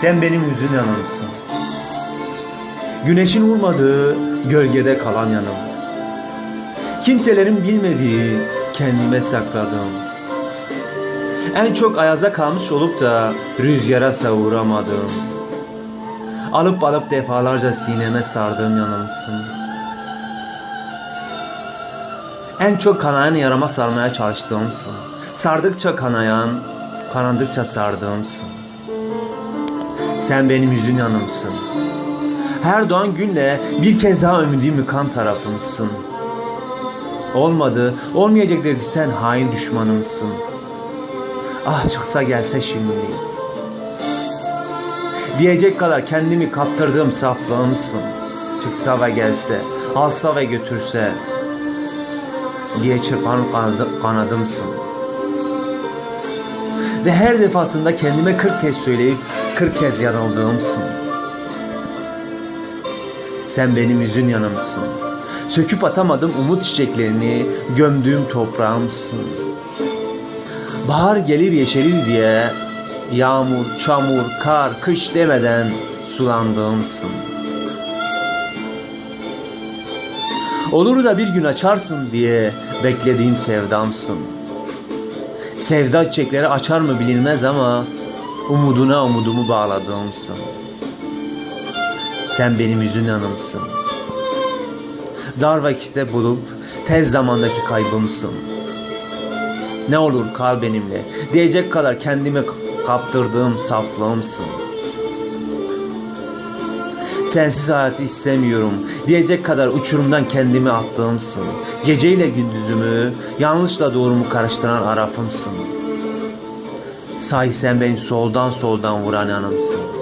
Sen benim hüzün yanımsın. Güneşin vurmadığı gölgede kalan yanım. Kimselerin bilmediği kendime sakladığım. En çok ayaza kalmış olup da rüzgara savuramadığım. Alıp alıp defalarca sineme sardığım yanımsın. En çok kanayan yarama sarmaya çalıştığımsın. Sardıkça kanayan, kanadıkça sardığımsın. Sen benim yüzün yanımsın. Her doğan günle bir kez daha ümidimi kan tarafımsın. Olmadı, olmayacak dedirten hain düşmanımsın. Ah çıksa gelse şimdi. Diyecek kadar kendimi kaptırdığım saflığımsın. Çıksa ve gelse, alsa ve götürse diye çırpan kanadı- kanadımsın. Ve her defasında kendime kırk kez söyleyip kırk kez yanıldığımsın. Sen benim yüzün yanımsın. Söküp atamadım umut çiçeklerini gömdüğüm toprağımsın. Bahar gelir yeşerir diye yağmur, çamur, kar, kış demeden sulandığımsın. Olur da bir gün açarsın diye beklediğim sevdamsın. Sevda çiçekleri açar mı bilinmez ama umuduna umudumu bağladığımsın. Sen benim yüzün yanımsın. Dar vakitte bulup tez zamandaki kaybımsın. Ne olur kal benimle diyecek kadar kendime kaptırdığım saflığımsın. Sensiz hayatı istemiyorum diyecek kadar uçurumdan kendimi attığımsın. Geceyle gündüzümü, yanlışla doğrumu karıştıran arafımsın. Sahi sen benim soldan soldan vuran yanımsın.